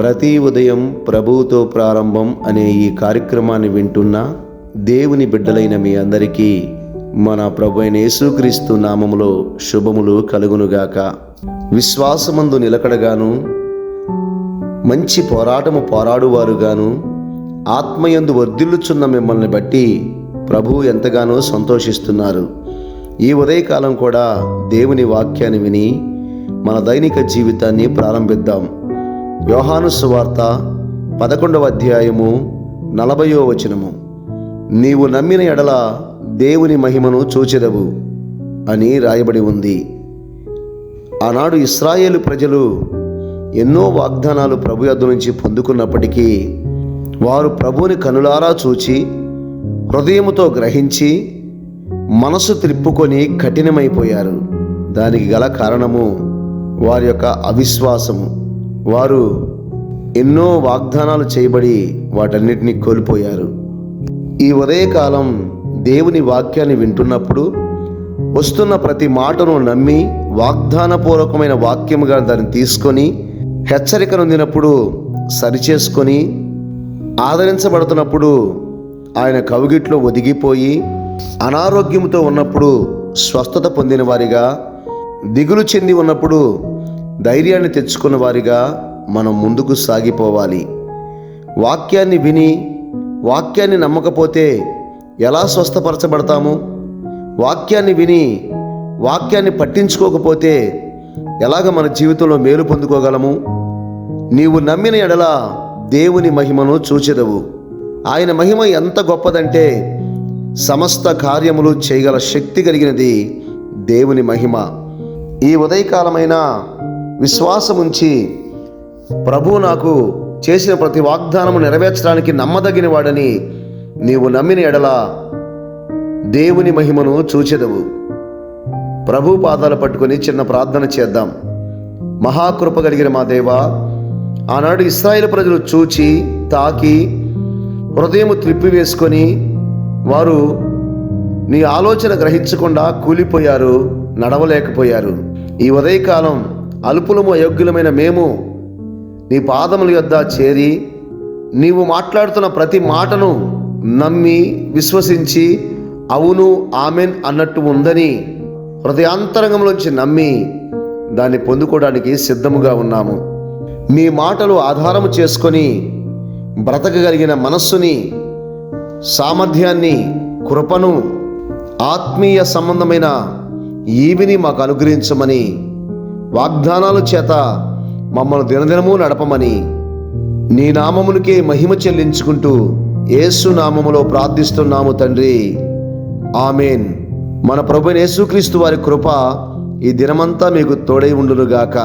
ప్రతి ఉదయం ప్రభువుతో ప్రారంభం అనే ఈ కార్యక్రమాన్ని వింటున్న దేవుని బిడ్డలైన మీ అందరికీ మన ప్రభు అయిన యేసుక్రీస్తు నామములో శుభములు కలుగునుగాక. విశ్వాసమందు నిలకడగాను మంచి పోరాటము పోరాడువారుగాను ఆత్మయందు వర్ధిల్లుచున్న మిమ్మల్ని బట్టి ప్రభు ఎంతగానో సంతోషిస్తున్నారు. ఈ ఉదయకాలం కూడా దేవుని వాక్యాన్ని విని మన దైనిక జీవితాన్ని ప్రారంభిద్దాం. యోహాను సువార్త పదకొండవ అధ్యాయము నలభయో వచనము. నీవు నమ్మిన ఎడల దేవుని మహిమను చూచెదవు అని రాయబడి ఉంది. ఆనాడు ఇస్రాయేలు ప్రజలు ఎన్నో వాగ్దానాలు ప్రభు యొద్ద నుంచి పొందుకున్నప్పటికీ వారు ప్రభుని కనులారా చూచి హృదయముతో గ్రహించి మనసు త్రిప్పుకొని కఠినమైపోయారు. దానికి గల కారణము వారి యొక్క అవిశ్వాసము. వారు ఎన్నో వాగ్దానాలు చేయబడి వాటన్నిటిని కోల్పోయారు. ఈ ఉదయకాలం దేవుని వాక్యాన్ని వింటున్నప్పుడు వస్తున్న ప్రతి మాటను నమ్మి వాగ్దానపూర్వకమైన వాక్యముగా దాన్ని తీసుకొని హెచ్చరిక నొందినప్పుడు సరిచేసుకొని ఆదరించబడుతున్నప్పుడు ఆయన కవిగిట్లో ఒదిగిపోయి అనారోగ్యంతో ఉన్నప్పుడు స్వస్థత పొందిన వారిగా దిగులు చెంది ఉన్నప్పుడు ధైర్యాన్ని తెచ్చుకున్న వారిగా మనం ముందుకు సాగిపోవాలి. వాక్యాన్ని విని వాక్యాన్ని నమ్మకపోతే ఎలా స్వస్థపరచబడతాము? వాక్యాన్ని విని వాక్యాన్ని పట్టించుకోకపోతే ఎలాగ మన జీవితంలో మేలు పొందుకోగలము? నీవు నమ్మిన ఎడల దేవుని మహిమను చూచెదవు. ఆయన మహిమ ఎంత గొప్పదంటే సమస్త కార్యములు చేయగల శక్తి కలిగినది దేవుని మహిమ. ఈ ఉదయకాలమైన విశ్వాసముంచి ప్రభు నాకు చేసిన ప్రతి వాగ్దానము నెరవేర్చడానికి నమ్మదగిన వాడని నీవు నమ్మిన ఎడల దేవుని మహిమను చూచెదవు. ప్రభు పాదాలు పట్టుకొని చిన్న ప్రార్థన చేద్దాం. మహాకృప కలిగిన మా దేవ ఆనాడు ఇస్రాయేల్ ప్రజలు చూచి తాకి హృదయము త్రిప్పివేసుకొని వారు నీ ఆలోచన గ్రహించకుండా కూలిపోయారు నడవలేకపోయారు. ఈ ఉదయకాలం అల్పులము అయోగ్యులమైన మేము నీ పాదముల యొద్ద చేరి నీవు మాట్లాడుతున్న ప్రతి మాటను నమ్మి విశ్వసించి అవును ఆమెన్ అన్నట్టు ఉందని హృదయాంతరంగంలోంచి నమ్మి దాన్ని పొందుకోవడానికి సిద్ధముగా ఉన్నాము. మీ మాటలు ఆధారము చేసుకొని బ్రతకగలిగిన మనస్సుని సామర్థ్యాన్ని కృపను ఆత్మీయ సంబంధమైన ఈవిని మాకు అనుగ్రహించమని వాగ్దానాల చేత మమ్మల్ని దినదినము నడపమని నీ నామమునికే మహిమ చెల్లించుకుంటూ యేసు నామములో ప్రార్థిస్తున్నాము తండ్రి. ఆమెన్. మన ప్రభు యేసుక్రీస్తు వారి కృప ఈ దినమంతా మీకు తోడై ఉండునుగాక.